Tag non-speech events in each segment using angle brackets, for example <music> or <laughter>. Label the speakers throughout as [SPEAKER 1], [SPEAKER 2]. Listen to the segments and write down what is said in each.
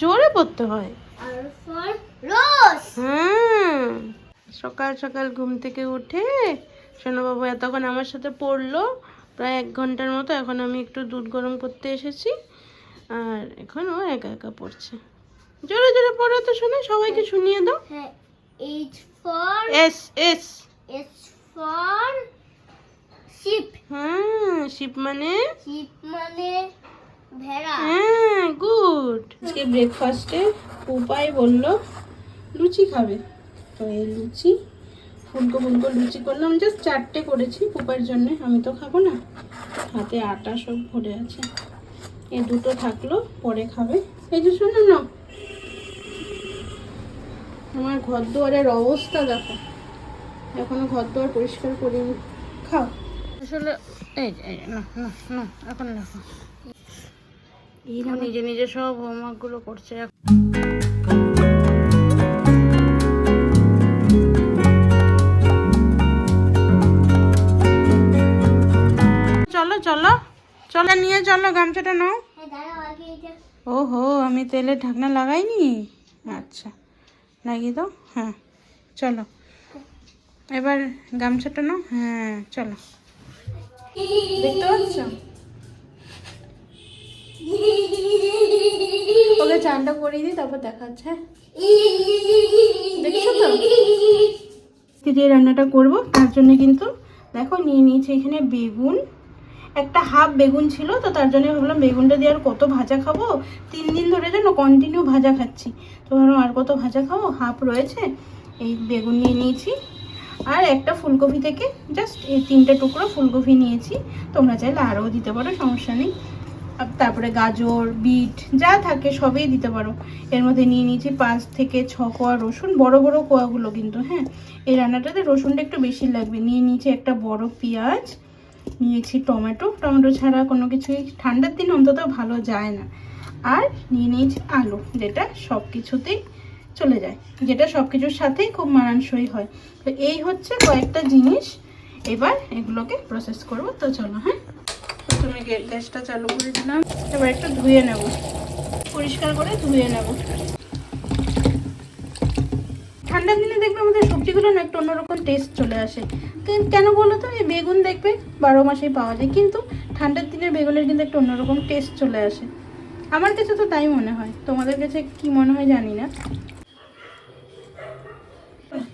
[SPEAKER 1] জোরে পড়তে হয়। হুম। সকাল সকাল ঘুম থেকে উঠে সোনাবাবু এতক্ষণ আমার সাথে পড়ল প্রায় এক ঘণ্টার মতো এখন আমি একটু দুধ গরম করতে এসেছি আর এখন ও একা একা পড়ছে। জোরে জোরে পড়ো তো শোনো সবাইকে শুনিয়ে দাও।
[SPEAKER 2] হ্যাঁ H for
[SPEAKER 1] S S
[SPEAKER 2] S for ship
[SPEAKER 1] হ্যাঁ শিপ মানে?
[SPEAKER 2] শিপ মানে
[SPEAKER 1] হ্যাঁ গুড। আজকে ব্রেকফাস্টে উপায় বলল লুচি খাবে। তো এই লুচি ফুলকো ফুলকো লুচি করলাম। জাস্ট চারটে করেছি পুপার জন্য আমি তো খাব না। হাতে আটা সব ভরে আছে। এ দুটো থাকল পরে খাবে। এই যে শোনো না আমার ঘর দুয়ারের অবস্থা দেখো। এখনও ঘর দুয়ার পরিষ্কার করিনি। খাও। আসলে এই না না না এখন দেখো। ও নিজে নিজে সব হোমওয়ার্কগুলো করছে। চলো চলো। চলো নিয়ে চলো গামছাটা নাও।
[SPEAKER 2] এটা
[SPEAKER 1] ওহো আমি তেলের ঢাকনা লাগাইনি? আচ্ছা লাগিয়ে দাও হ্যাঁ চলো। এবার গামছাটা নাও হ্যাঁ চলো। দেখতে পাচ্ছ? ওকে চানটা করিয়ে দিই, তারপর দেখাচ্ছে হ্যাঁ? দেখছ যে রান্নাটা করব, তার জন্য কিন্তু দেখো, নিয়ে নিয়েছি এখানে বেগুন। একটা হাফ বেগুন ছিল, তো তার জন্য ভাবলাম বেগুনটা দিয়ে আর কত ভাজা খাব? তিন দিন ধরে যেন কন্টিনিউ ভাজা খাচ্ছি। তো ভাবলাম আর কত ভাজা খাব? হাফ রয়েছে, এই বেগুন নিয়ে নিয়েছি। আর একটা ফুলকপি থেকে জাস্ট এই তিনটে টুকরো ফুলকপি নিয়েছি। তোমরা চাইলে আরও দিতে পারো, সমস্যা নেই। তারপরে গাজর, বিট, যা থাকে সবই দিতে পারো। এর মধ্যে নিয়ে নিয়েছি পাঁচ থেকে ছ কোয়া রসুন, বড় বড় কোয়াগুলো কিন্তু হ্যাঁ। এই রান্নাটাতে রসুনটা একটু বেশি লাগবে। নিয়ে নিয়েছি একটা বড় পেঁয়াজ, নিয়েছি টমেটো। টমেটো ছাড়া কোনো কিছুই ঠান্ডার দিন অন্তত ভালো যায় না। আর নিয়ে নিয়েছি আলু, যেটা সব কিছুতেই চলে যায়, যেটা সব কিছুর সাথেই খুব মানানসই হয়। তো এই হচ্ছে কয়েকটা জিনিস। এবার এগুলোকে প্রসেস করব। তো চলো হ্যাঁ। গ্যাসটা চালু করে দিলাম। এবার একটু ধুয়ে নেব। পরিষ্কার করে ধুয়ে নেব। ঠান্ডার দিনে দেখবে আমাদের সবজিগুলো না একটু অন্যরকম টেস্ট চলে আসে। কেন বলো তো? এই বেগুন দেখবে বারো মাসেই পাওয়া যায়। কিন্তু ঠান্ডার দিনের বেগুনের কিন্তু একটু অন্যরকম টেস্ট চলে আসে। আমার কাছে তো তাই মনে হয়। তোমাদের কাছে কি মনে হয় জানি না।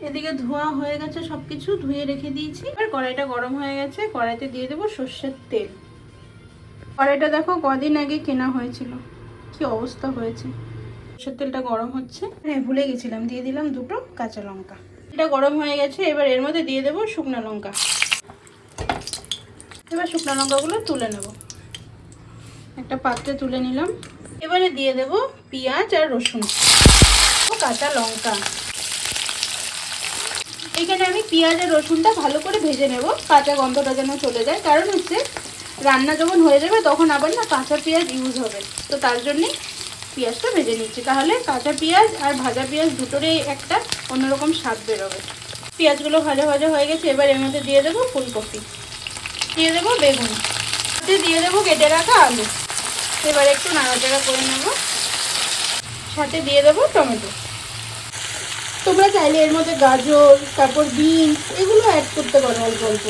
[SPEAKER 1] এদিকে ধোয়া হয়ে গেছে সব কিছু ধুয়ে রেখে দিয়েছি। এবার কড়াইটা গরম হয়ে গেছে। কড়াইতে দিয়ে দেবো সর্ষের তেল। কড়াইটা দেখো কদিন আগে কেনা হয়েছিল। কি অবস্থা হয়েছে? সর্ষের তেলটা গরম হচ্ছে। হ্যাঁ ভুলে গেছিলাম। দিয়ে দিলাম দুটো কাঁচা লঙ্কা। এটা গরম হয়ে গেছে, এবার এর মধ্যে দিয়ে দেবো শুকনো লঙ্কা। এবার শুকনো লঙ্কাগুলো তুলে নেব। একটা পাত্রে তুলে নিলাম। এবারে দিয়ে দেব পেঁয়াজ আর রসুন। কাঁচা লঙ্কা। এখানে আমি পেঁয়াজ আর রসুনটা ভালো করে ভেজে নেব। কাঁচা গন্ধটা যেন চলে যায়। কারণ হচ্ছে রান্না যখন হয়ে যাবে, তখন আবার না কাঁচা পেঁয়াজ ইউজ হবে। তো তার জন্যে পেঁয়াজটা ভেজে নিচ্ছি। তাহলে কাঁচা পেঁয়াজ আর ভাজা পেঁয়াজ দুটোরই একটা অন্যরকম স্বাদ বেরোবে। পেঁয়াজগুলো ভাজা ভাজা হয়ে গেছে, এবার এর মধ্যে দিয়ে দেবো ফুলকপি। দিয়ে দেবো বেগুন। দিয়ে দেবো কেটে রাখা আলু। এবার একটু নাড়াচাড়া করে নেব। সাথে দিয়ে দেবো টমেটো। তোমরা চাইলে এর মধ্যে গাজর, তারপর বিনস, এগুলো অ্যাড করতে পারো অল্প অল্প।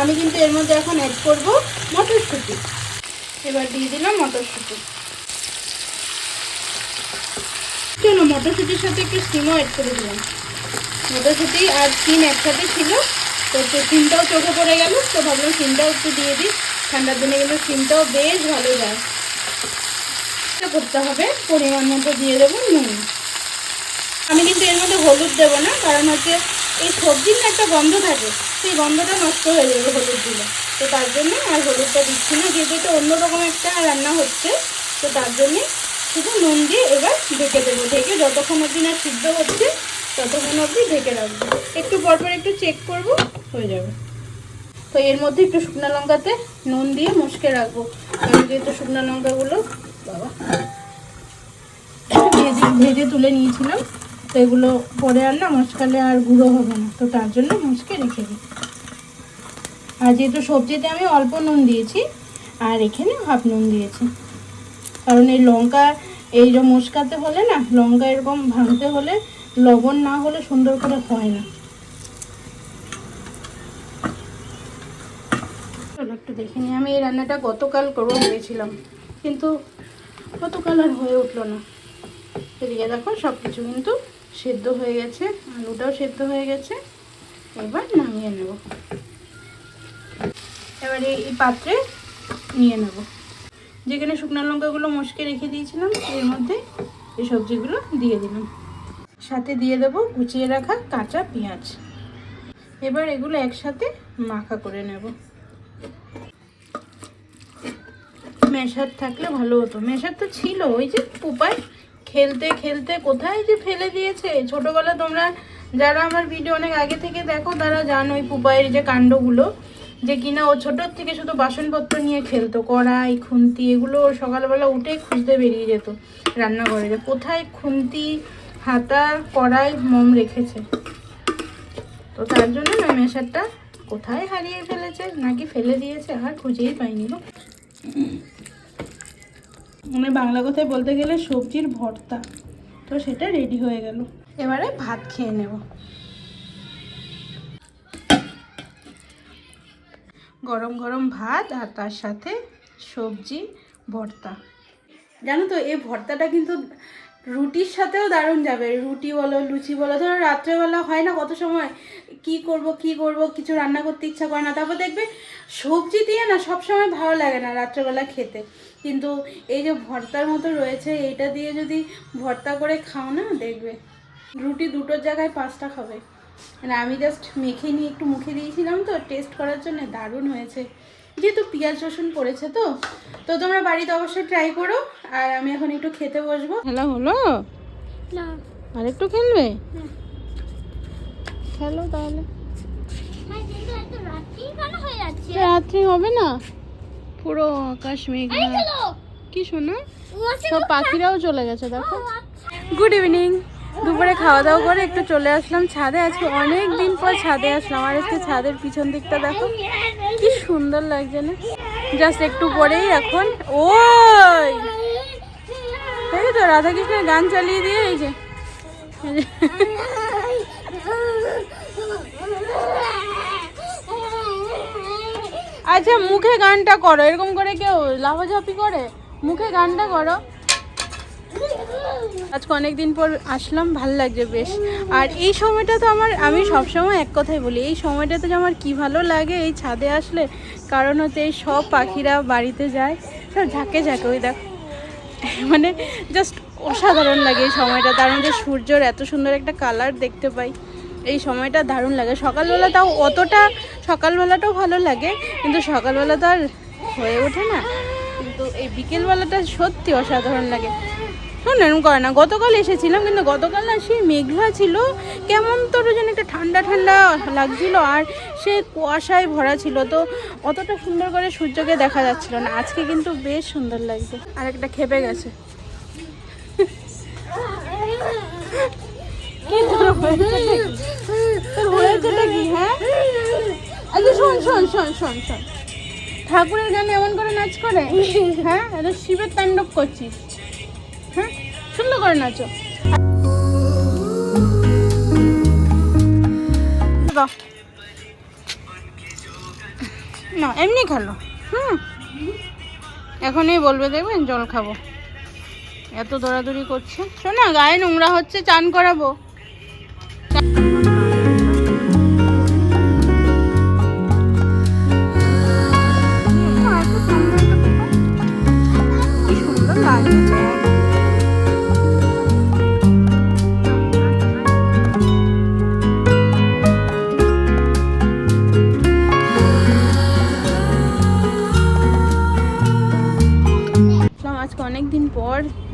[SPEAKER 1] আমি কিন্তু এর মধ্যে এখন অ্যাড করব মটরশুঁটি। এবার দিয়ে দিলাম মটরশুঁটি। কেন মটরশুঁটির সাথে একটু সিমও অ্যাড করে দিলাম। মটরশুঁটি আর সিম একসাথে ছিল, তো সিমটাও চোখে পড়ে গেল, তো ভাবলাম সিমটাও একটু দিয়ে দিই। ঠান্ডার দিনে কিন্তু সিমটাও বেশ ভালো যায়। করতে হবে, পরিমাণ মতো দিয়ে দেবো নুন। আমি কিন্তু এর মধ্যে হলুদ দেবো না, কারণ হচ্ছে এই সবজির না একটা গন্ধ থাকে। সেই গন্ধটা নষ্ট হয়ে যাবে হলুদ দিলে। তো তার জন্য আর হলুদটা দিচ্ছি না, যেহেতু এটা অন্যরকম একটা রান্না হচ্ছে, তো তার জন্যে শুধু নুন দিয়ে এবার ঢেকে দেবো। ঢেকে যতক্ষণ অবধি না সিদ্ধ হচ্ছে, ততক্ষণ অবধি ঢেকে রাখব। একটু পরপর একটু চেক করব, হয়ে যাবে। তো এর মধ্যে একটু শুকনো লঙ্কাতে নুন দিয়ে মুশকে রাখব। কারণ যেহেতু শুকনো লঙ্কাগুলো, বাবা, ভেজে ভেজে তুলে নিয়েছিলাম। তো এগুলো পরে আর না মশকালে আর গুঁড়ো হবে না। তো তার জন্য মুচকে রেখে দিই। আর যেহেতু সবজিতে আমি অল্প নুন দিয়েছি, আর এখানে হাফ নুন দিয়েছি। কারণ এই লঙ্কা, এই যে মশকাতে হলে না, লঙ্কা এরকম ভাঙতে হলে লবণ না হলে সুন্দর করে হয় না। চলো একটু দেখে নিই। আমি এই রান্নাটা গতকাল করব ভেবেছিলাম, কিন্তু গতকাল আর হয়ে উঠল না। এদিকে দেখো সব কিছু কিন্তু সেদ্ধ হয়ে গেছে, আলুটাও সেদ্ধ হয়ে গেছে। এবার নামিয়ে নেব। এবারে এই পাত্রে নিয়ে নেব। যেখানে শুকনো লঙ্কাগুলো মশকে রেখে দিয়েছিলাম, এর মধ্যে এই সবজিগুলো দিয়ে দিলাম। সাথে দিয়ে দেবো কুচিয়ে রাখা কাঁচা পেঁয়াজ। এবার এগুলো একসাথে মাখা করে নেব। মেশার থাকলে ভালো হতো। মেশার তো ছিল, ওই যে উপায় খেলতে খেলতে কোথায় যে ফেলে দিয়েছে? ছোটবেলা তোমরা যারা আমার ভিডিও অনেক আগে থেকে দেখো, তারা জানো ওই পুপাইয়ের যে কাণ্ডগুলো, যে কিনা ও ছোটোর থেকে শুধু বাসনপত্র নিয়ে খেলতো, কড়াই, খুন্তি, এগুলো সকালবেলা উঠে খুঁজতে বেরিয়ে যেত রান্নাঘরে। যে কোথায় খুন্তি, হাতা, কড়াই, মম রেখেছে? তো তার জন্য না মেশারটা কোথায় হারিয়ে ফেলেছে? নাকি ফেলে দিয়েছে? আর খুঁজেই পাইনি গো। মানে বাংলা কথায় বলতে গেলে সবজির ভর্তা। তো সেটা রেডি হয়ে গেল। এবারে ভাত খেয়ে নেব। গরম গরম ভাত আর তার সাথে সবজি, ভর্তা। জানো তো, এই ভর্তাটা কিন্তু রুটির সাথেও দারুণ যাবে। রুটি বলো, লুচি বলো, ধরো রাত্রেবেলা হয় না কত সময়? কি করব কি করব, কিছু রান্না করতে ইচ্ছা করে না। তারপর দেখবে সবজি দিয়ে না সব সময় ভালো লাগে না রাত্রেবেলা খেতে। কিন্তু এই যে ভর্তার মতো রয়েছে, এইটা দিয়ে যদি ভর্তা করে খাও না, দেখবে রুটি দুটোর জায়গায় পাঁচটা খাবে। মানে আমি জাস্ট মেখে নিয়ে একটু মুখে দিয়েছিলাম তো টেস্ট করার জন্য দারুণ হয়েছে। যেহেতু পেঁয়াজ রসুন পড়েছে তো তো তোমরা বাড়িতে অবশ্যই ট্রাই করো। আর আমি এখন একটু খেতে বসবো। খেলা হলো?
[SPEAKER 2] না।
[SPEAKER 1] আর একটু খেলবে? খেলো তাহলে।
[SPEAKER 2] হ্যাঁ কিন্তু এত রাত্রি
[SPEAKER 1] হবে না। পুরো আকাশ মেঘলা।
[SPEAKER 2] চলো
[SPEAKER 1] কি শোনা? সব পাখিরাও চলে গেছে দেখো।
[SPEAKER 2] আচ্ছা।
[SPEAKER 1] গুড ইভিনিং দুপুরে খাওয়া দাওয়া করে একটু চলে আসলাম ছাদে। আজকে অনেক দিন পর ছাদে আসলাম। আর আজকে ছাদের পিছন দিকটা দেখো, কি সুন্দর লাগছে না? জাস্ট একটু পরেই এখন। ওই! দেখো তো রাধাকৃষ্ণের গান চালিয়ে দিয়ে এই যে। আচ্ছা মুখে গানটা করো। এরকম করে কেউ লাফাঝাপি করে? মুখে গানটা করো। আজকে অনেক দিন পর আসলাম, ভালো লাগছে বেশ। আর এই সময়টা তো আমার, আমি সব সময় এক কথাই বলি, এই সময়টাতে যে আমার কি ভালো লাগে এই ছাদে আসলে, কারণ হচ্ছে এই সব পাখিরা বাড়িতে যায়, সব ঝাঁকে ঝাঁকে, ওই দেখ। মানে জাস্ট অসাধারণ লাগে এই সময়টা তার মধ্যে সূর্যর এত সুন্দর একটা কালার দেখতে পাই, এই সময়টা দারুণ লাগে। সকালবেলা তাও অতটা, সকালবেলাটাও ভালো লাগে, কিন্তু সকালবেলা তো আর হয়ে ওঠে না। কিন্তু এই বিকেলবেলাটা সত্যি অসাধারণ লাগে। শোন এরকম করে না। গতকাল এসেছিলাম, কিন্তু গতকাল না সেই মেঘলা ছিল। কেমন তোর যেন একটা ঠান্ডা ঠান্ডা লাগছিল, আর সে কুয়াশায় ভরা ছিল। তো অতটা সুন্দর করে সূর্যকে দেখা যাচ্ছিল না। আজকে কিন্তু বেশ সুন্দর লাগছে। আর একটা খেপে গেছে। কি হ্যাঁ? আচ্ছা শোন শোন শোন শোন শোন। ঠাকুরের গানে এমন করে নাচ করে হ্যাঁ? শিবের তাণ্ডব করছিস। সুন্দর করে নাচো। না, এমনি খেলো। হুম। এখনই বলবে দেখবেন, জল খাব। এত দৌড়াদৌড়ি করছে। শোনা গায়ে নোংরা হচ্ছে, চান করাবো।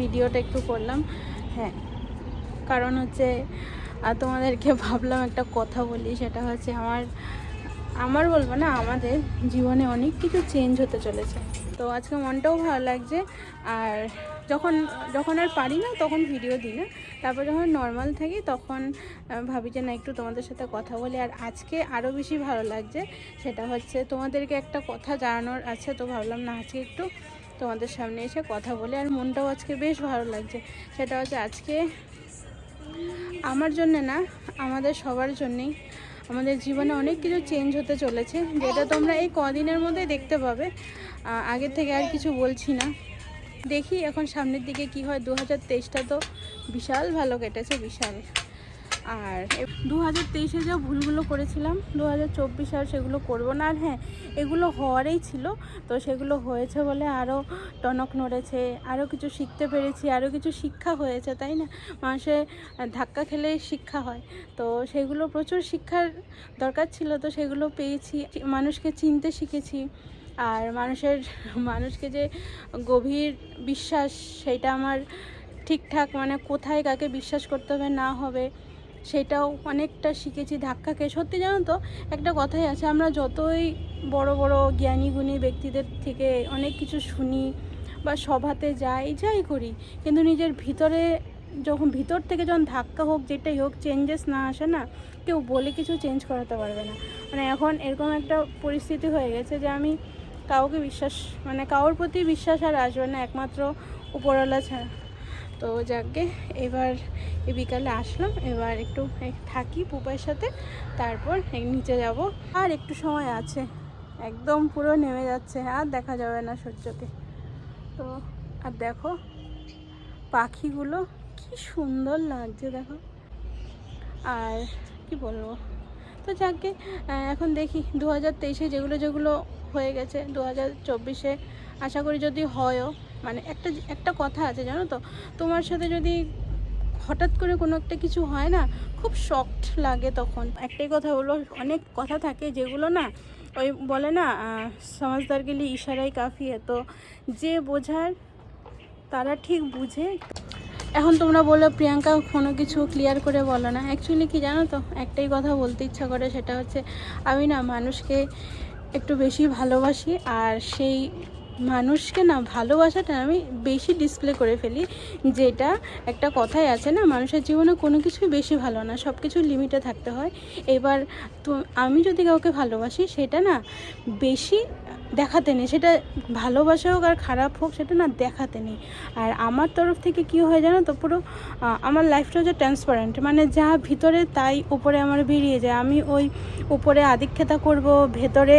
[SPEAKER 1] ভিডিওটা একটু করলাম। হ্যাঁ কারণ হচ্ছে তোমাদেরকে <laughs> ভাবলাম একটা কথা বলি, সেটা হচ্ছে আমার আমার বলব না, আমাদের জীবনে অনেক কিছু চেঞ্জ হতে চলেছে। তো আজকে মনটাও ভালো লাগছে, আর যখন যখন আর পারি না, তখন ভিডিও দিই না। তারপর যখন নর্মাল থাকি, তখন ভাবি যে না, একটু তোমাদের সাথে কথা বলি। আর আজকে আরও বেশি ভালো লাগছে, সেটা হচ্ছে তোমাদেরকে একটা কথা জানানোর আছে, তো ভাবলাম না, আজকে একটু তোমাদের সামনে এসে কথা বলে, আর মনটাও আজকে বেশ ভালো লাগছে। সেটা হচ্ছে আজকে আমার জন্য না, আমাদের সবার জন্যেই আমাদের জীবনে অনেক কিছু চেঞ্জ হতে চলেছে, যেটা তোমরা এই কদিনের মধ্যে দেখতে পাবে। আগের থেকে আর কিছু বলছি না। দেখি এখন সামনের দিকে কি হয় দু হাজার তেইশটা তো বিশাল ভালো কেটেছে, বিশাল। আর দু হাজার তেইশে যা ভুলগুলো করেছিলাম দু হাজার চব্বিশে আর সেগুলো করব না। আর হ্যাঁ এগুলো হওয়ারই ছিল, তো সেগুলো হয়েছে বলে আরও টনক নড়েছে আরও কিছু শিখতে পেরেছি আরও কিছু শিক্ষা হয়েছে, তাই না? মানুষের ধাক্কা খেলে শিক্ষা হয়। তো সেগুলো প্রচুর শিক্ষার দরকার ছিল, তো সেগুলো পেয়েছি, মানুষকে চিনতে শিখেছি। আর মানুষের, মানুষকে যে গভীর বিশ্বাস, সেটা আমার ঠিকঠাক মানে কোথায় কাকে বিশ্বাস করতে হবে না হবে সেটাও অনেকটা শিখেছি, ধাক্কা খেয়ে। সত্যি জানো তো, একটা কথাই আছে, আমরা যতই বড় বড় জ্ঞানী গুণী ব্যক্তিদের থেকে অনেক কিছু শুনি বা সভাতে যাই যাই করি, কিন্তু নিজের ভিতরে যখন, ভিতর থেকে যখন ধাক্কা হোক, যেটাই হোক চেঞ্জেস না আসে না, কেউ বলে কিছু চেঞ্জ করাতে পারবে না। মানে এখন এরকম একটা পরিস্থিতি হয়ে গেছে যে আমি কাউকে বিশ্বাস মানে কারোর প্রতি বিশ্বাস আর আসবে না, একমাত্র উপরওয়ালা ছাড়া। তো যাকে এবার এই বিকালে আসলাম। এবার একটু থাকি পুপার সাথে, তারপর নিচে যাব। আর একটু সময় আছে, একদম পুরো নেমে যাচ্ছে, আর দেখা যাবে না সূর্যকে। তো, আর দেখো, পাখিগুলো কি সুন্দর লাগছে, দেখো। আর কি বলব? তো যাকে এখন দেখি দু হাজার তেইশে যেগুলো যেগুলো হয়ে গেছে দু হাজার চব্বিশে, আশা করি যদি হয়ও মানে একটা একটা কথা আছে, জানো তো? তোমার সাথে যদি হঠাৎ করে কোনো একটা কিছু হয় না, খুব শক্ট লাগে তখন। একটাই কথা হলো অনেক কথা থাকে যেগুলো না, ওই বলে না সমাজদার গেলে ইশারাই কাফি তো যে বোঝার, তারা ঠিক বুঝে। এখন তোমরা বলো, প্রিয়াঙ্কা, কোনো কিছু ক্লিয়ার করে বলো না? অ্যাকচুয়ালি কি জানো তো? একটাই কথা বলতে ইচ্ছা করে, সেটা হচ্ছে আমি না মানুষকে একটু বেশি ভালোবাসি, আর সেই মানুষকে না ভালোবাসাটা আমি বেশি ডিসপ্লে করে ফেলি, যেটা একটা কথাই আছে না, মানুষের জীবনে কোনো কিছুই বেশি ভালো না সব কিছু লিমিটে থাকতে হয়। এবার তো আমি যদি কাউকে ভালোবাসি, সেটা না বেশি দেখাতে নেই। সেটা ভালোবাসা হোক আর খারাপ হোক, সেটা না দেখাতে নেই। আর আমার তরফ থেকে কি হয় জানো তো, পুরো আমার লাইফটা হচ্ছে ট্রান্সপারেন্ট মানে যা ভিতরে তাই উপরে আমার বেরিয়ে যায়। আমি ওই উপরে আদিক্ষেতা করব, ভেতরে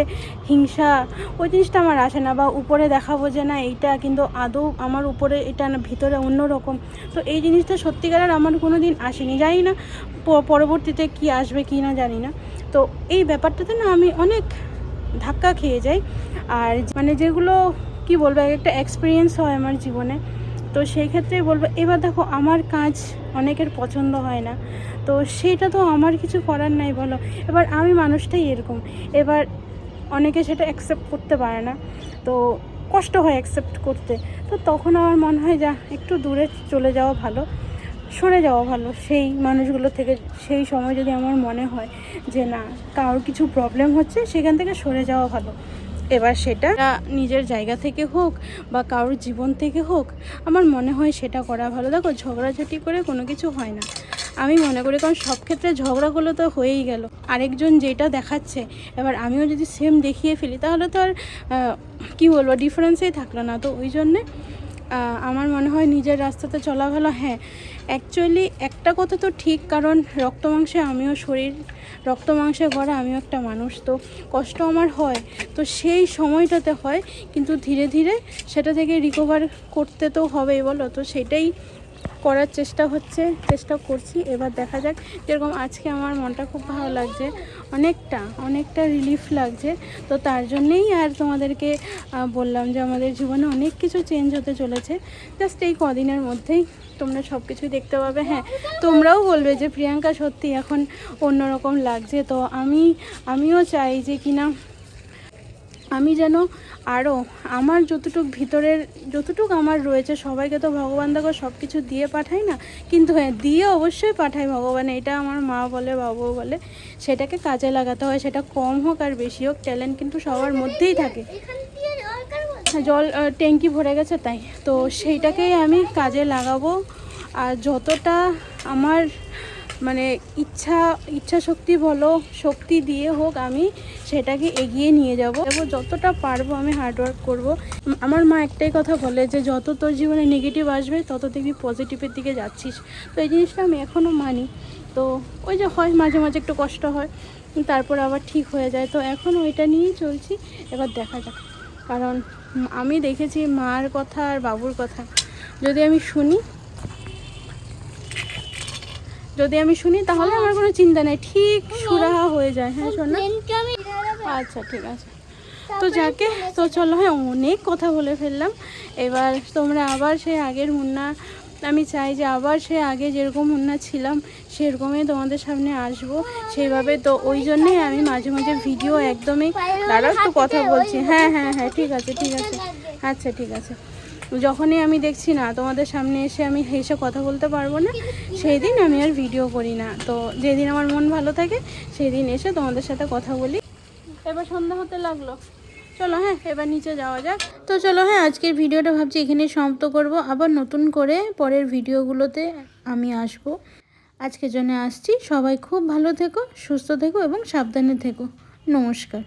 [SPEAKER 1] হিংসা, ওই জিনিসটা আমার আসে না বা উপরে দেখাবো যে না এইটা কিন্তু আদৌ আমার উপরে, এটা না ভিতরে অন্যরকম। তো এই জিনিসটা সত্যিকারের আমার কোনো দিন আসেনি। জানি না পরবর্তীতে কি আসবে কি না জানি না। তো এই ব্যাপারটাতে না আমি অনেক ধাক্কা খেয়ে যাই। আর মানে যেগুলো, কি বলব, এক একটা এক্সপিরিয়েন্স হয় আমার জীবনে। তো সেই ক্ষেত্রেই বলব, এবার দেখো আমার কাজ অনেকের পছন্দ হয় না। তো সেটা তো আমার কিছু করার নাই, বলো। এবার আমি মানুষটাই এরকম। এবার অনেকে সেটা অ্যাকসেপ্ট করতে পারে না। তো কষ্ট হয় অ্যাকসেপ্ট করতে। তো তখন আমার মনে হয়, যা, একটু দূরে চলে যাওয়া ভালো। সরে যাওয়া ভালো। সেই মানুষগুলো থেকে সেই সময় যদি আমার মনে হয় যে না, কারোর কিছু প্রবলেম হচ্ছে, সেখান থেকে সরে যাওয়া ভালো। এবার সেটা নিজের জায়গা থেকে হোক বা কারোর জীবন থেকে হোক, আমার মনে হয় সেটা করা ভালো। দেখো, ঝগড়াঝাটি করে কোনো কিছু হয় না। আমি মনে করি কারণ সব ক্ষেত্রে ঝগড়াগুলো তো হয়েই গেল। আরেকজন যেটা দেখাচ্ছে, এবার আমিও যদি সেম দেখিয়ে ফেলি, তাহলে তো আর কী বলব ডিফারেন্সেই থাকল না। তো ওই জন্যে আমার মনে হয় নিজের রাস্তাতে চলা ভালো। হ্যাঁ অ্যাকচুয়ালি একটা কথা তো ঠিক, কারণ রক্ত মাংসে আমিও শরীর, রক্ত মাংসে গড়া আমিও একটা মানুষ, তো কষ্ট আমার হয়। তো সেই সময়টাতে হয়, কিন্তু ধীরে ধীরে সেটা থেকে রিকভার করতে তো হবেই, বলো? তো সেটাই করার চেষ্টা হচ্ছে, চেষ্টা করছি। এবার দেখা যাক, যেরকম আজকে আমার মনটা খুব ভালো লাগছে, অনেকটা অনেকটা রিলিফ লাগছে। তো তার জন্যেই আর তোমাদেরকে বললাম যে আমাদের জীবনে অনেক কিছু চেঞ্জ হতে চলেছে। জাস্ট এই কদিনের মধ্যেই তোমরা সব কিছুই দেখতে পাবে। হ্যাঁ তোমরাও বলবে যে প্রিয়াঙ্কা সত্যি এখন অন্যরকম লাগছে। তো আমি, আমিও চাই যে কিনা আমি যেন আরও আমার যতটুক ভিতরের, যতটুক আমার রয়েছে, সবাইকে তো ভগবান দেখো সব কিছু দিয়ে পাঠাই না। কিন্তু হ্যাঁ দিয়ে অবশ্যই পাঠাই ভগবান, এটা আমার মা বলে বাবু বলে। সেটাকে কাজে লাগাতে হয়, সেটা কম হোক আর বেশি হোক, ট্যালেন্ট কিন্তু সবার মধ্যেই থাকে। জল ট্যাঙ্কি ভরে গেছে তাই। তো সেইটাকেই আমি কাজে লাগাবো। আর যতটা আমার মানে ইচ্ছা ইচ্ছা শক্তি বলো, শক্তি দিয়ে হোক আমি সেটাকে এগিয়ে নিয়ে যাব। এবং যতটা পারব আমি হার্ডওয়ার্ক করব। আমার মা একটাই কথা বলে যে, যত তোর জীবনে নেগেটিভ আসবে, তত দেখবি পজিটিভের দিকে যাচ্ছিস। তো এই জিনিসটা আমি এখনও মানি। তো ওই যে হয়, মাঝে মাঝে একটু কষ্ট হয়, তারপর আবার ঠিক হয়ে যায়। তো এখন ওইটা নিয়েই চলছি। এবার দেখা যাক। কারণ আমি দেখেছি মার কথা আর বাবুর কথা। যদি আমি শুনি যদি আমি শুনি তাহলে আমার কোনো চিন্তা নেই। ঠিক সুরাহা হয়ে যায়। হ্যাঁ শোন আচ্ছা ঠিক আছে। তো যাকে তো চলো হ্যাঁ অনেক কথা বলে ফেললাম। এবার তোমরা আবার সেই আগের মুন্না আমি চাই যে আবার সে আগে যেরকম মুন্না ছিলাম সেরকমই তোমাদের সামনে আসব। সেইভাবে তো ওই জন্যেই আমি মাঝে মাঝে ভিডিও একদমই দাঁড়াও একটু কথা বলছি। হ্যাঁ হ্যাঁ হ্যাঁ ঠিক আছে ঠিক আছে। আচ্ছা ঠিক আছে। যখনই আমি দেখছি না, তোমাদের সামনে এসে আমি হেসে কথা বলতে পারব না সেই দিন আমি আর ভিডিও করি না। তো যেদিন আমার মন ভালো থাকে সেই দিন এসে তোমাদের সাথে কথা বলি। এবার সন্ধ্যা হতে লাগল। চলো হ্যাঁ এবার নিচে যাওয়া যাক। তো চলো হ্যাঁ আজকের ভিডিওটা ভাবছি এখানে সমাপ্ত করব। আবার নতুন করে পরের ভিডিওগুলোতে আমি আসব। আজকের জন্য আসছি। সবাই খুব ভালো থেকো, সুস্থ থেকো এবং সাবধানে থেকো। নমস্কার।